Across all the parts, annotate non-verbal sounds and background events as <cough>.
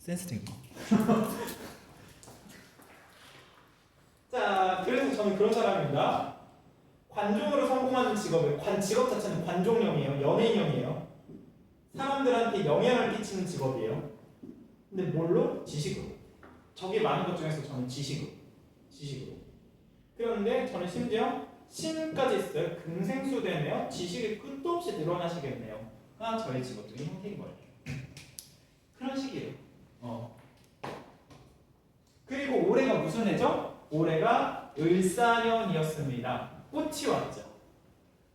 센스쟁이. <laughs> 자, 그래서 저는 그런 사람입니다. 관종으로 성공하는 직업을 관 직업 자체는 관종형이에요. 연예인형이에요. 사람들한테 영향을 끼치는 직업이에요. 근데 뭘로? 지식으로. 저기 많은 것 중에서 저는 지식으로. 지식으로. 그런데 저는 심지어 신까지 있어요. 금생수 되네요. 지식이 끝도 없이 늘어나시겠네요. 가 저의 직업 중에 형태인 거예요. 그런 식이에요. 어. 그리고 올해가 무슨 해죠? 올해가 을사년이었습니다. 꽃이 왔죠.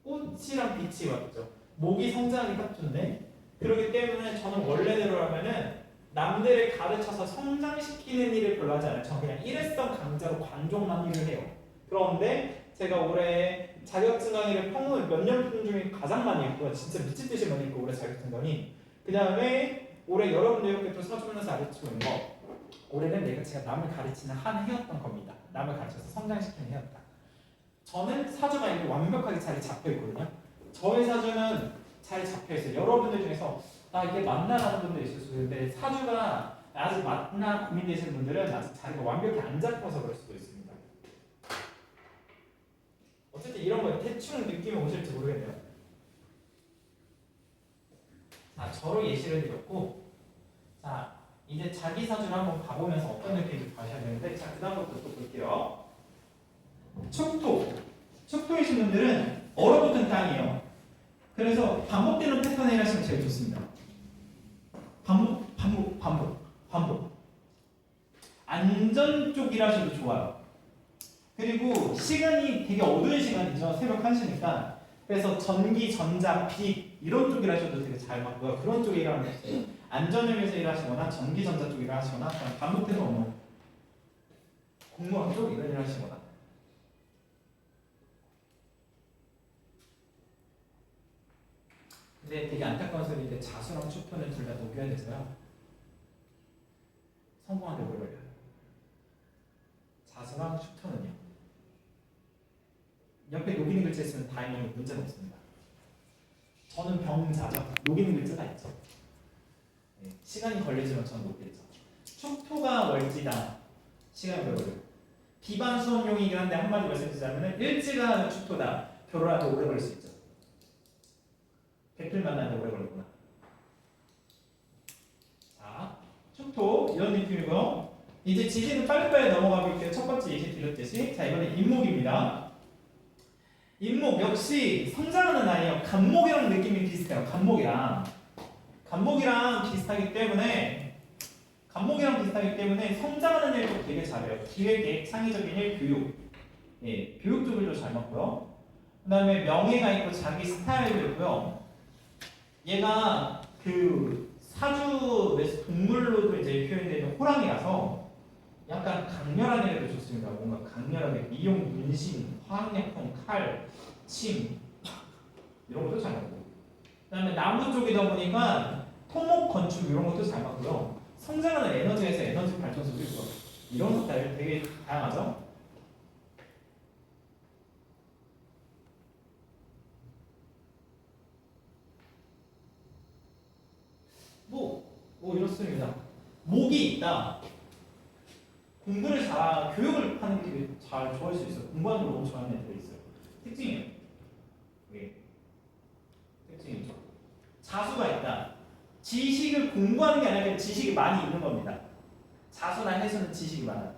꽃이랑 빛이 왔죠. 목이 성장이 파트인데 그렇기 때문에 저는 원래대로라면은 남들을 가르쳐서 성장시키는 일을 별로 하지 않아요. 저는 그냥 일회성 강좌로 관종만 일을 해요. 그런데 제가 올해 자격증 강의를 평균 몇년 중에 가장 많이 했고요. 진짜 미친 듯이 많이 했고 올해 자격증 강의. 그 다음에 올해 여러분들 이렇게 또 사주면서 가르치고 있는 거 올해는 내가 제가 남을 가르치는 한 해였던 겁니다. 남을 가르쳐서 성장시키는 해였다. 저는 사주가 이렇게 완벽하게 자리 잡혀 있거든요. 저의 사주는 잘 잡혀 있어요. 여러분들 중에서 나 이게 맞나라는 분도 있을 수 있는데 사주가 아직 맞나 고민되시는 분들은 아직 자리가 완벽히 안 잡혀서 그럴 수도 있습니다. 어쨌든 이런 거에 대충 느낌이 오실지 모르겠네요. 자, 저로 예시를 드렸고, 자, 이제 자기 사주를 한번 봐보면서 어떤 느낌인지 봐셔야 되는데, 자, 그 다음부터 또 볼게요. 축토. 축토이신 분들은 얼어붙은 땅이에요. 그래서 반복되는 패턴을 일하시면 제일 좋습니다. 반복, 반복, 반복, 반복. 안전 쪽 일하셔도 좋아요. 그리고 시간이 되게 어두운 시간이죠. 새벽 1시니까. 그래서 전기, 전자, 빛 이런 쪽 일하셔도 되게 잘 맞고요. 그런 쪽에 일하는. 안전을 위해서 일하시거나 전기, 전자 쪽 일하시거나 그냥 반복되는 업무. 공무원 쪽 이런 일 하시거나. 근데 되게 안타까운 소리인데 자수랑 축토는 둘 다 녹여야 돼서요. 오래 걸려요. 자수랑 축토는요. 옆에 녹이는 글자 있으면 다행히 문제는 없습니다. 저는 병자죠. 녹이는 글자가 있죠. 네, 시간이 걸리지만 저는 녹겠죠. 축토가 월지다. 오래 걸려요. 비반 수업용이긴 한데 한마디 말씀드리자면 일지가 축토다. 결혼하기 오래 걸릴 수 있죠. 백필 만나는데 오래 걸리구나. 자, 축토 이런 느낌이고요. 이제 지지는 빨리빨리 넘어가 볼게요. 첫 번째 예시 드렸듯이 자 이번에 인목입니다. 인목 역시 성장하는 아이예요. 간목이랑 느낌이 비슷해요. 간목이랑 간목이랑 비슷하기 때문에 간목이랑 비슷하기 때문에 성장하는 일도 되게 잘해요. 기획, 창의적인 일, 교육, 예, 교육 쪽을도 잘 맞고요. 그 다음에 명예가 있고 자기 스타일도 있고요. 얘가 그 사주에서 동물로도 이제 표현되는 호랑이라서 약간 강렬한 애도 좋습니다. 뭔가 강렬하게 미용, 문신, 화학약품, 칼, 침 이런 것도 잘 맞고 그다음에 나무 쪽이다 보니까 토목, 건축 이런 것도 잘 맞고요. 성장하는 에너지에서 에너지 발전소도 있고 이런 스타일 되게 다양하죠. 뭐, 뭐 이렇습니다. 목이 있다. 공부를 잘, 교육을 하는 게 되게 잘 좋아할 수 있어요. 공부하는 걸 너무 좋아하는 애들이 있어요. 특징이에요. 예. 특징이죠. 자수가 있다. 지식을 공부하는 게 아니라 지식이 많이 있는 겁니다. 자수나 해수는 지식이 많아요.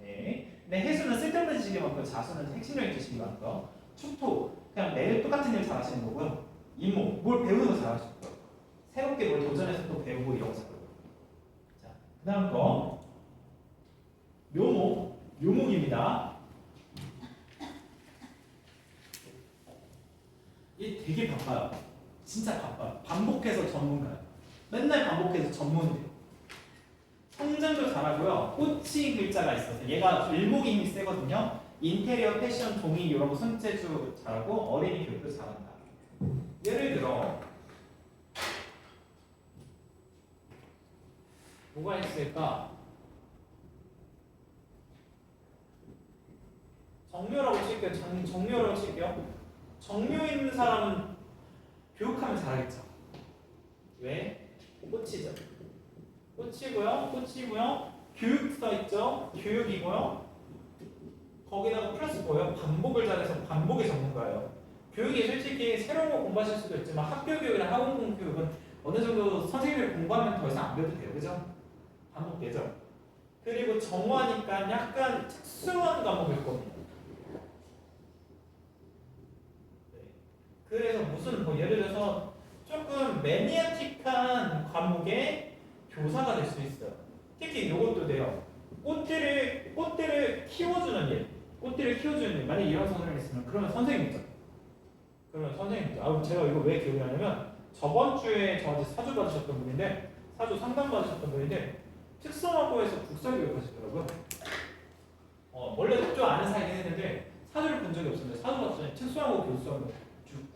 네. 근데 해수는 쓸데없는 지식이 많고 자수는 핵심적인 지식이 많고 축토 그냥 매일 똑같은 일 잘하시는 거고요. 임목 뭘 배우는 거 잘하시고 새롭게 뭘 도전해서 또 배우고 이런 거 잘하고 자, 그 다음 거 묘목 묘목입니다. 얘 되게 바빠요. 진짜 바빠요. 반복해서 전문가요. 맨날 반복해서 전문이에요. 성장도 잘하고요. 꽃이 글자가 있어서 얘가 일목이 힘이 세거든요. 인테리어, 패션, 종이 이런 거 손재주 잘하고 어린이 교육도 잘한다. 예를 들어 뭐가 있을까? 정묘라고 칠게요. 정, 정묘라고 칠게요. 정묘 있는 사람은 교육하면 잘하겠죠. 왜? 꽃이죠. 꽃이고요. 꽃이고요. 교육 써 있죠. 교육이고요. 거기다가 플러스 뭐예요? 반복을 잘해서 반복의 전문가예요. 교육이 솔직히 새로운 거 공부하실 수도 있지만 학교 교육이나 학원 교육은 어느 정도 선생님을 공부하면 더 이상 안 배워도 돼요. 그죠? 반복되죠? 그리고 정화니까 약간 특수한 과목일 겁니다. 네. 그래서 무슨 뭐 예를 들어서 조금 매니아틱한 과목의 교사가 될 수 있어요. 특히 이것도 돼요. 꽃들을 꽃들을 키워주는 일, 꽃들을 키워주는 일. 만약 에 이런 선생님이 있으면 그러면 선생님이죠. 그러면 선생님이죠. 아 제가 이거 왜 기억이 나냐면 저번 주에 저한테 사주 받으셨던 분인데 사주 상담 받으셨던 분인데 특성화고에서 국사 교육 하시더라고요. 어, 원래 좀 아는 사이긴 했는데 사주를 본 적이 없었는데 사주 받았더니 특성화고 교수하고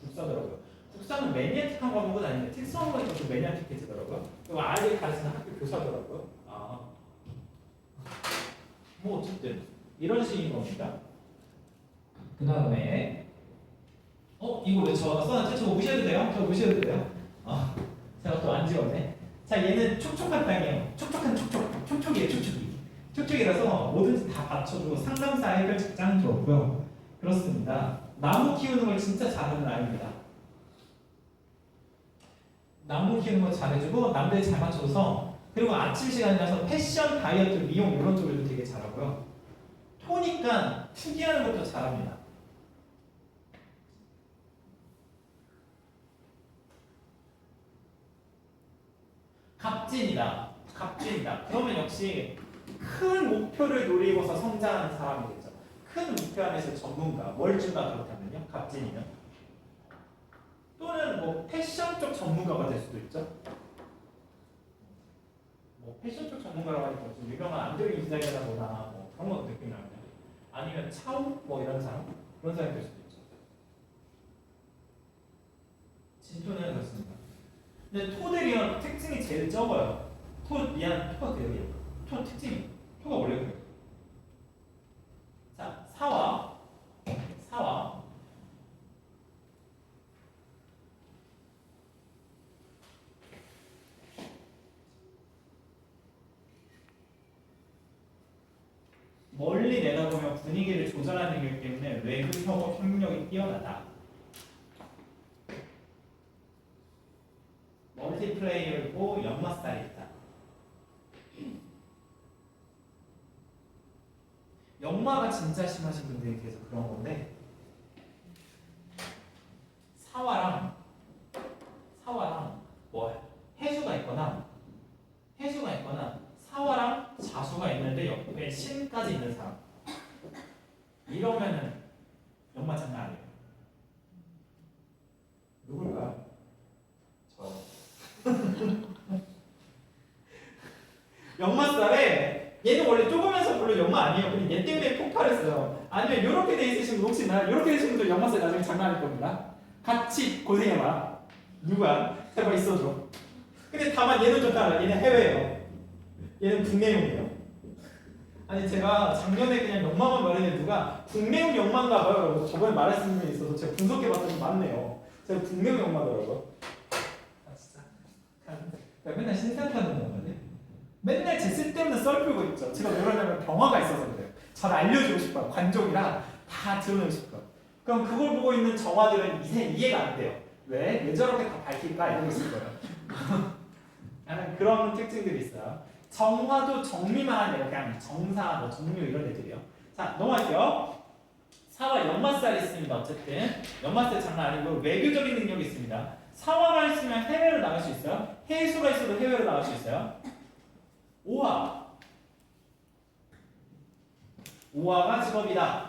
국사더라고요. 국사는 매니아틱한 과목은 아닌데 특성화고에서 좀 매니아틱해지더라고요. 아이들 가르치는 학교 교사더라고요. 아, 뭐 어쨌든 이런 식인 겁니다. 그 다음에 어 이거 왜 저 써놨지? 저거 무시해도 돼요? 저거 무시해도 돼요? 아 제가 또 안 지웠네. 자 얘는 촉촉한 땅이에요. 촉촉한 촉촉 촉촉이에요 촉촉이. 촉촉이라서 뭐든지 다 받쳐주고 상담사 해결 직장 좋고요. 그렇습니다. 나무 키우는 걸 진짜 잘하는 아이입니다. 나무 키우는 거 잘해주고 남들 잘 맞춰줘서 그리고 아침 시간이라서 패션, 다이어트, 미용 이런 쪽에도 되게 잘하고요. 토니까 투기하는 것도 잘합니다. 갑진이다. 갑진이다. 그러면 역시 큰 목표를 노리고서 성장하는 사람이겠죠. 큰 안에서 전문가, 월주가 그렇다면요. 갑진이면. 또는 뭐 패션 쪽 전문가가 될 수도 있죠. 뭐 패션 쪽 전문가라고 하니까 좀 유명한 안드레이 디자이너라거나 뭐 그런 거 느낌이 나요. 아니면 차우 뭐 이런 사람 그런 사람이 될 수도 있죠. 진토는 그렇습니다. 근데 토들이요 특징이 제일 적어요. 토 미안 토가 그래요. 토 특징이 토가 원래 그래요. 자 사와 사와 멀리 내다보며 분위기를 조절하는 일 때문에 외부 협업 협력이 뛰어나다. 멀티플레이어이고 연마살이 있다. 연마가 진짜 심하신 분들에 대해서 그런 건데 사화랑 사화랑 뭐 해수가 있거나 해수가 있거나 사화랑 자수가 있는데 옆에 신까지 있는 사람 이러면은 연마 장난 아니에요. 누굴까요? 저. 연마살에 얘는 원래 조그면서 별로 연마 아니에요. 근데 얘 때문에 폭발했어요. 아니면 이렇게 돼 있으신 분 혹시나 이렇게 되신 분들 연마살 나중에 장난 아닐 겁니다. 같이 고생해봐. 누가 제발 있어줘. 근데 다만 얘는 좀 달라. 얘는 해외예요. 얘는 국내용이에요. 아니 제가 작년에 그냥 연마만 말했는데 누가 국내용 연마인가 봐요. 라고 저번에 말했던 분이 있어서 제가 분석해봤더니 맞네요. 제가 국내용 연마더라고요. 아 진짜. 야, 맨날 신세한타는 건가네. 맨날 제 쓸데없는 썰 풀고 있죠. 제가 왜 그러냐면 병화가 있어서 그래요. 잘 알려주고 싶어요. 관종이라 다 드러내고 싶어요. 그럼 그걸 보고 있는 정화들은 이해, 이해가 안 돼요. 왜? 왜 저렇게 다 밝힐까? 이러고 있을 거예요. 그런 특징들이 있어요. 정화도 정리만 하네요. 그냥 정사, 뭐 정류 이런 애들이요. 자, 넘어갈게요. 사와 연마살이 있습니다. 어쨌든 연마살 장난 아니고 외교적인 능력이 있습니다. 사화가 있으면 해외로 나갈 수 있어요. 해수가 있어도 해외로 나갈 수 있어요. 오화. 오화가 직업이다.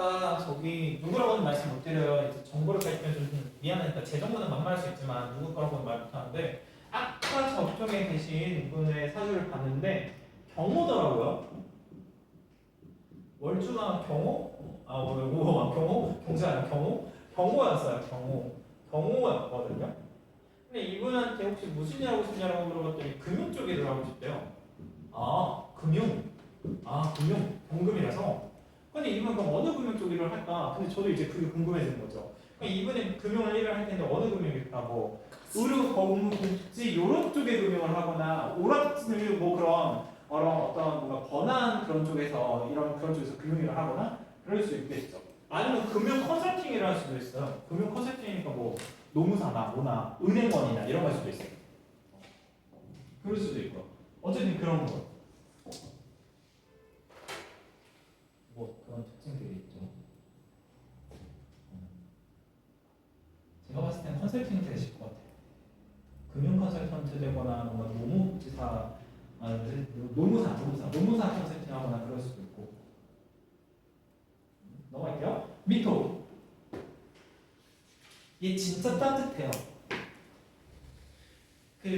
아까 저기 누구라고는 말씀 못 드려요. 이제 정보를 좀 미안하니까 제 정보는 막말할 수 있지만 누구 거라고는 말 못하는데 아까 저쪽에 계신 분의 사주를 봤는데 경호더라고요. 월주가 경호? 아, 뭐, 뭐, 경호? 경자 아니야, 경호? 경호였어요, 경호. 경호였거든요. 근데 이분한테 혹시 무슨 일 하고 싶냐고 물어봤더니 금융 쪽에 들어가고 싶대요. 아 금융 아 금융 공금이라서 근데 이분 그럼 어느 금융 쪽 일을 할까? 근데 저도 이제 그게 궁금해지는 거죠. 그럼 이분은 금융을 일을 할 텐데 어느 금융일까? 뭐 의료, 법무, 복지 이런 쪽의 금융을 하거나 오락질 뭐 그런 어떤 어떤 뭔가 번안 그런 쪽에서 이런 그런 쪽에서 금융일을 하거나 그럴 수 있겠죠. 아니면 금융 컨설팅을 할 수도 있어요. 금융 컨설팅이니까 뭐 노무사나 뭐나 은행원이나 이런 걸 수도 있어요. 그럴 수도 있고 어쨌든 그런 거. 노무사, 노무사, 노무사 컨설팅 하거나 그럴 수도 있고. 음, 넘어갈게요. 미토. 얘 진짜 따뜻해요. 그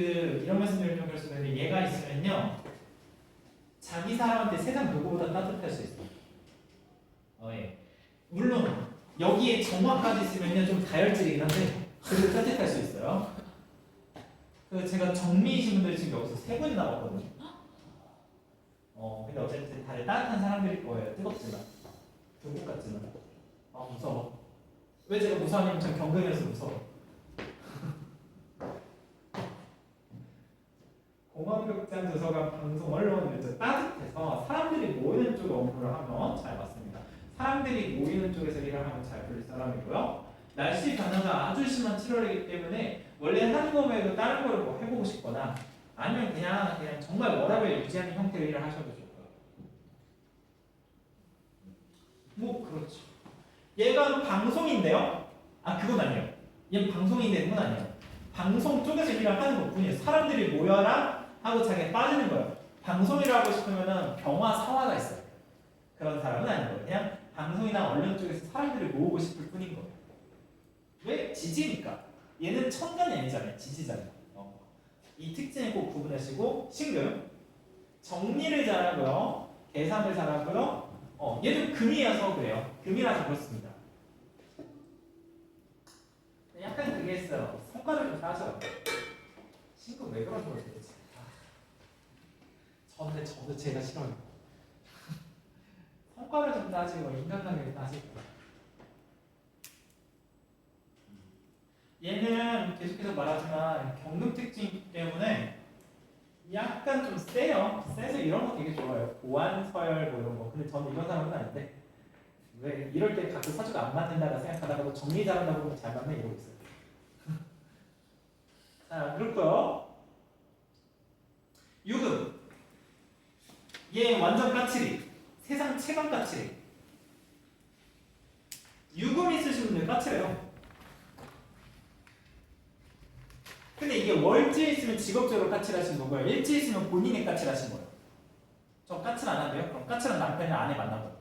이런 말씀드리면 있는데 얘가 있으면요. 자기 사람한테 세상 누구보다 따뜻할 수 있어요. 어, 예. 물론 여기에 정화까지 있으면요 좀 다혈질이긴 한데 그래도 따뜻할 수 있어요. 그 제가 정미이신 분들 지금 여기서 세 분이 나왔거든요. 어 근데 어쨌든 다들 따뜻한 사람들일 거예요. 뜨겁지만 불꽃 같지만. 아 무서워. 왜 제가 무서워하냐면 전 경금이어서 무서워. <laughs> 공원극장 도서관 방송 이제 따뜻해서 사람들이 모이는 쪽에 업무를 하면 잘 맞습니다. 사람들이 모이는 쪽에서 일을 하면 잘 풀릴 사람이고요. 날씨 변화가 아주 심한 7월이기 때문에 원래 하는 거 말고 다른 걸 뭐 해보고 싶거나 아니면 그냥 그냥 정말 워라밸 유지하는 형태의 일을 하셔도 좋고요. 뭐 그렇죠. 얘가 방송인데요. 아 그건 아니에요. 얘는 방송인 되는 건 아니에요. 방송 쪽에서 일을 하는 것뿐이에요. 사람들이 모여라 하고 자기가 빠지는 거예요. 방송이라고 싶으면은 병화 사화가 있어요. 그런 사람은 아닌 거예요. 그냥 방송이나 언론 쪽에서 사람들을 모으고 싶을 뿐인 거예요. 왜? 지지니까. 얘는 천간이 아니잖아요. 지지잖아요. 어. 이 특징을 꼭 구분하시고 신금 정리를 잘하고요. 계산을 잘하고요. 어, 얘도 금이어서 그래요. 금이라서 그렇습니다. 약간 그게 있어요. 성과를 좀 따져요. 신금 왜 거지 도대체? 아. 저는 저도 제가 싫어요. <laughs> 성과를 좀 따지고 인간관계를 따지고 얘는 계속해서 말하지만 경금 특징 때문에 약간 좀 세요. 세서 이런 거 되게 좋아요. 보안 서열 뭐 이런 거. 근데 저는 이런 사람은 아닌데 왜 이럴 때 가끔 사주가 안 맞는다고 생각하다가도 정리 잘한다고 보면 잘 맞네 이러고 있어요. <laughs> 자 그렇고요. 유금 얘 완전 까칠이. 세상 최강 까칠이. 유금 있으신 분들 까칠해요. 근데 이게 월지에 있으면 직업적으로 까칠하신 거고요. 일지에 있으면 본인이 까칠하신 거예요. 저 까칠 안 한대요? 그럼 까칠한 남편이 아내 만나고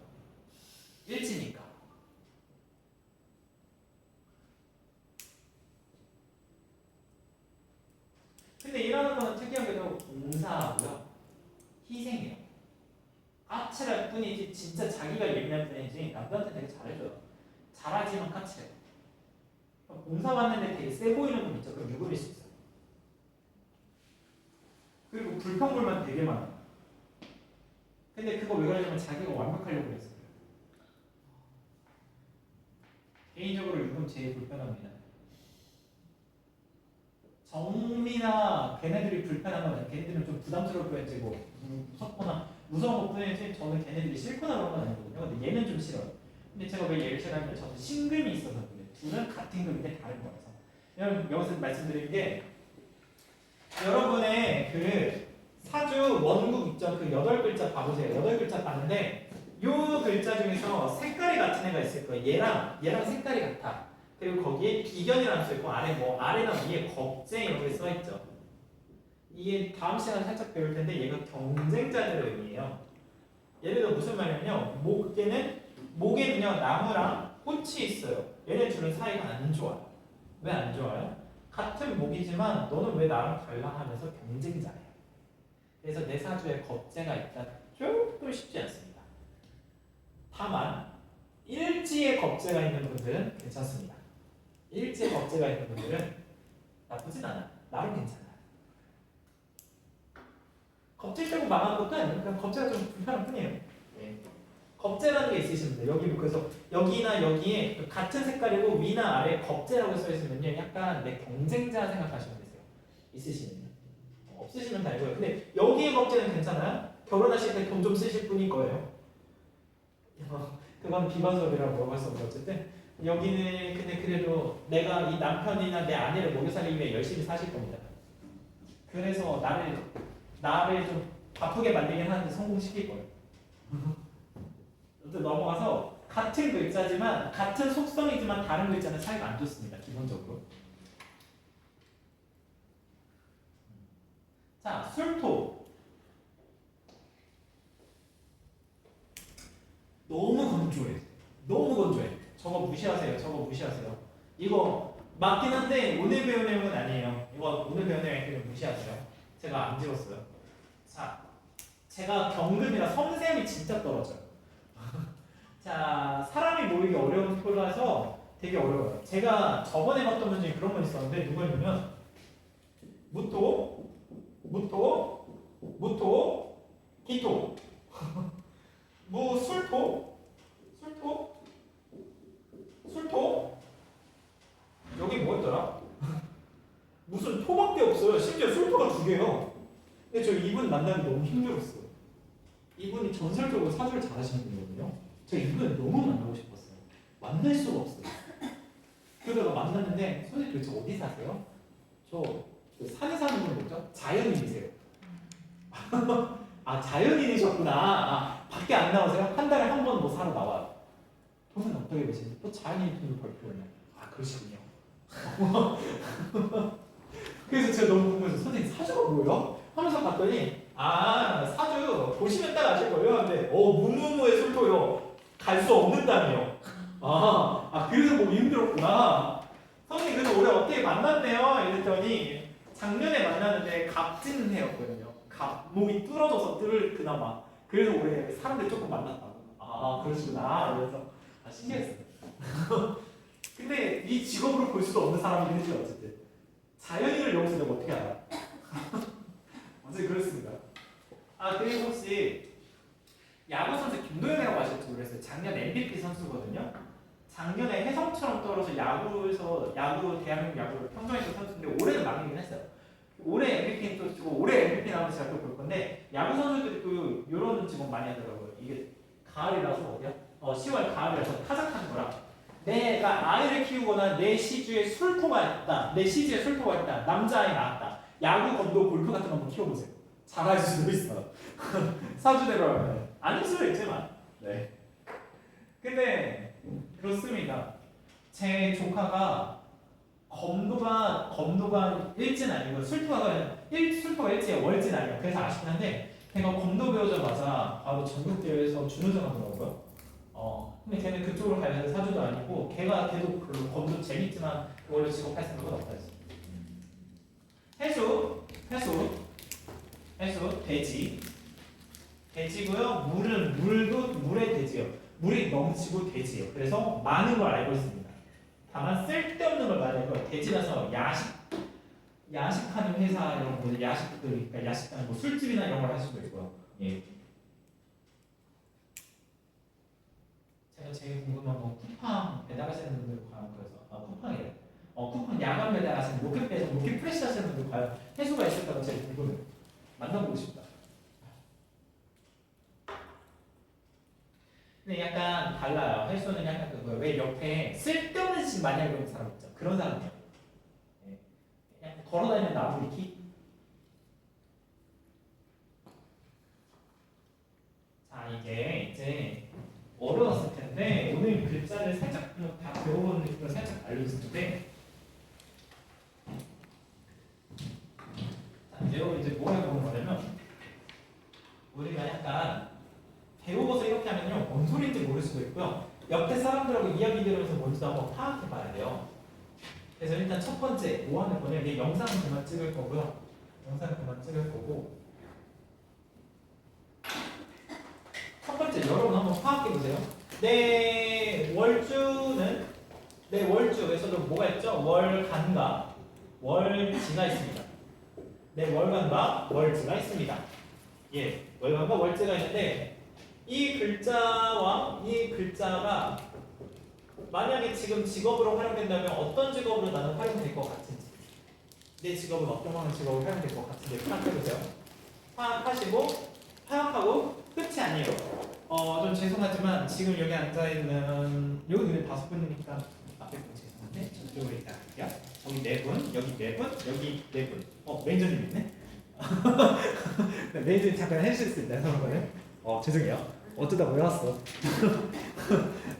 일지니까. 근데 일하는 거는 특이하게도 봉사하고요. 희생이에요. 까칠할 뿐이지 진짜 자기가 예민할 뿐이지 남들한테 되게 잘해줘요. 잘하지만 까칠해. 봉사 받는데 되게 세 보이는 분 있죠. 그럼 유급일 수 있어요. 그리고 불평불만 되게 많아요. 근데 그거 왜 그러냐면 자기가 완벽하려고 했어요. 개인적으로 유금 제일 불편합니다. 정미나 걔네들이 불편한 건 걔네들은 좀 부담스러울 뿐이고 무섭거나 무서운 것 뿐이지 저는 걔네들이 싫거나 그런 건 아니거든요. 근데 얘는 좀 싫어요. 근데 제가 왜 얘를 싫어하냐면 저는 신금이 있어서 그래요. 둘은 같은 금인데 다른 거라서. 여러분 여기서 말씀드린 게 여러분의 그 사주 원국 있죠? 그 여덟 글자 봐보세요. 여덟 글자 봤는데 요 글자 중에서 색깔이 같은 애가 있을 거예요. 얘랑 얘랑 색깔이 같아. 그리고 거기에 기견이라는 써 있고 아래 뭐 아래나 위에 겁쟁 이런 게써 있죠. 이게 다음 시간에 살짝 배울 텐데 얘가 경쟁자들의 의미예요. 예를 들어 무슨 말이냐면요. 목에는 목에는요 나무랑 꽃이 있어요. 얘네 둘은 사이가 안 좋아요. 왜 안 좋아요? 같은 목이지만 너는 왜 나랑 달라 하면서 경쟁자예요. 그래서 내 사주에 겁재가 있다 조금 쉽지 않습니다. 다만 일지에 겁재가 있는 분들은 괜찮습니다. 일지에 겁재가 있는 분들은 나쁘진 않아. 나름 괜찮아. 겁재 빼고 망한 것도 아니에요. 그냥 겁재가 좀 불편한 뿐이에요. 네. 겁재라는 게 있으시면 돼요. 여기 그래서 여기나 여기에 그 같은 색깔이고 위나 아래 겁재라고 써 있으면요, 약간 내 경쟁자 생각하시면 되세요. 있으시면 없으시면 다이고요. 근데 여기에 겁재는 괜찮아요. 결혼하실 때 돈 좀 쓰실 분인 거예요. 어, 그건 비관적이라고 뭐할 수 없는데 어쨌든 여기는 근데 그래도 내가 이 남편이나 내 아내를 먹여 살리기 위해 열심히 사실 겁니다. 그래서 나를 나를 좀 바쁘게 만들긴 하는데 성공시킬 거예요. 어쨌든 넘어가서 같은 글자지만 같은 속성이지만 다른 글자는 사이가 안 좋습니다. 기본적으로. 자, 술토. 너무 건조해. 너무 건조해. 저거 무시하세요. 저거 무시하세요. 이거 맞긴 한데 오늘 배운 내용은 아니에요. 이거 오늘 배운 내용 무시하세요. 제가 안 지웠어요. 자, 제가 경금이라 섬세함이 진짜 떨어져요. <laughs> 자, 사람이 모이기 어려운 표라서 되게 어려워요. 제가 저번에 봤던 분 중에 그런 분 있었는데 누구였냐면 무토, 무토, 무토, 기토, <laughs> 무술토, 술토, 술토. 여기 뭐였더라? <laughs> 무슨 토밖에 없어요. 심지어 술토가 두 개요. 근데 저 이분 만나기 너무 힘들었어요. 이분이 전설적으로 사주를 잘하시는 분이거든요. 저 이분을 너무 만나고 싶었어요. 만날 수가 없어요. 그러다가 만났는데 선생님 도대체 어디 사세요? 저그 산에 사는 분 뭐죠? 자연인이세요. <laughs> 아 자연인이셨구나. 아 밖에 안 나오세요? 한 달에 한 번 뭐 사러 나와요. 돈은 어떻게 버시지? 또 자연인 돈을 벌 필요는 아 그러시군요. <laughs> 그래서 제가 너무 궁금해서 선생님 사주가 뭐예요? 하면서 봤더니 아 사주 보시면 딱 아실 거예요. 근데 어 무무무의 술토요. 갈 수 없는 땅이요. 아, 아 그래서 보기 힘들었구나. 선생님 그래서 올해 어떻게 만났네요? 이랬더니 작년에 만났는데 갑진 해였거든요. 갑 몸이 뚫어져서 뜰 그나마. 그래서 올해 사람들 조금 만났다고. 아 그러시구나. 그래서 아 신기했어요. <laughs> 근데 이 직업으로 볼 수도 없는 사람이긴 했죠 어쨌든. 자연인을 여기서 내가 어떻게 알아? <laughs> 어쨌든 그렇습니다. 아 그리고 혹시 야구 선수 김도현이라고 아실지 모르겠어요. 작년 MVP 선수거든요. 작년에 혜성처럼 떨어서 야구에서 야구 대한민국 야구를 평정했던 선수인데 했어요. 올해 MVP는 또 주고 올해 MVP 나오면 제가 또 볼 건데 야구 선수들이 또 이런 직업 많이 하더라고요. 이게 가을이라서 어디야? 어 10월 가을이라서 타작하는 거라. 내가 아이를 키우거나 내 시주에 술토가 있다. 내 시주에 술토가 있다. 남자아이 낳았다. 야구, 검도, 골프 같은 거 한번 키워보세요. 잘할 수도 있어요. <laughs> 사주대로 하면 아닐 수도 있지만. 네. 근데 그렇습니다. 제 조카가 검도가 검도가 일진 아니고 술토가 일 술토가 일지에 월진 아니에요. 그래서 아쉽긴 한데 걔가 검도 배우자마자 바로 전국 대회에서 준우승 하더라고요. 어 근데 걔는 그쪽으로 될 사주도 아니고 걔가 걔도 별로 검도 재밌지만 그걸로 직업할 생각은 없다 했어. 해수 해수 해수 돼지 돼지고요. 물은 물도 물의 돼지요. 물이 넘치고 돼지예요. 그래서 많은 걸 알고 있습니다. 다만 쓸데없는 걸 많이 알고 돼지라서 야식 야식하는 회사 이런 거 야식들 그러니까 야식하는 뭐 술집이나 이런 걸 할 수도 있고요. 예. 제가 제일 궁금한 건 쿠팡 배달하시는 분들 과연 그래서 아 쿠팡이래. 어 쿠팡 야간 배달하시는 로켓 배송 로켓 프레시 하시는 분들 과연 해수가 있을까가 제일 궁금해요. 만나보고 싶다. 근데 약간 달라요. 헬스는 약간 그거 왜 옆에 쓸데없는 짓 많이 하고 있는 사람 있죠. 그런 사람이에요. 예. 그냥 걸어다니는 나무위키. 자 이게 이제 어려웠을 텐데 오늘 글자를 살짝 다 배워보는 느낌으로 살짝 알려줄 텐데 자 이제 이제 뭐 해보는 거냐면 우리가 약간 배우고서 이렇게 하면요 뭔 소리인지 모를 수도 있고요 옆에 사람들하고 이야기 들으면서 뭔지도 한번 파악해 봐야 돼요. 그래서 일단 첫 번째 뭐 하는 거냐? 이게 영상은 그만 찍을 거고요. 영상은 그만 찍을 거고. 첫 번째 여러분 한번 파악해 보세요. 내 월주는 내 월주에서도 뭐가 있죠? 월간과 월지가 있습니다. 내 월간과 월지가 있습니다. 예, 월간과 월제가 있는데 이 글자와 이 글자가 만약에 지금 직업으로 활용된다면 어떤 직업으로 나는 활용될 것 같은지 내 직업은 어떤 하는 직업으로 활용될 것 같은지 파악해보세요. 파악하시고 파악하고 끝이 아니에요. 어, 좀 죄송하지만 지금 여기 앉아있는 여기 근데 다섯 분이니까 앞에 분 죄송한데 저쪽으로 일단 갈게요. 여기 네 분, 여기 네 분, 여기 네 분. 어, 매니저님 있네. <laughs> 네, 매니저님 잠깐 해주실 수 있나요, 그러면은? 어, 죄송해요. 어쩌다. <laughs>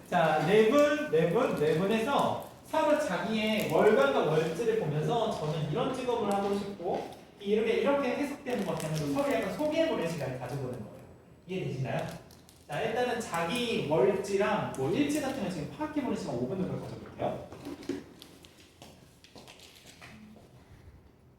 자, 네 분, 네 분, 네 분에서 서로 자기의 월간과 월지를 보면서 저는 이런 직업을 하고 싶고 이렇게 이렇게 해석되는 것 때문에 서로 약간 소개해보는 시간을 가져보는 거예요. 이해되시나요? 자, 일단은 자기 월지랑 뭐 일지 같은 거 지금 파악해보는 시간 5분 정도 가져볼게요.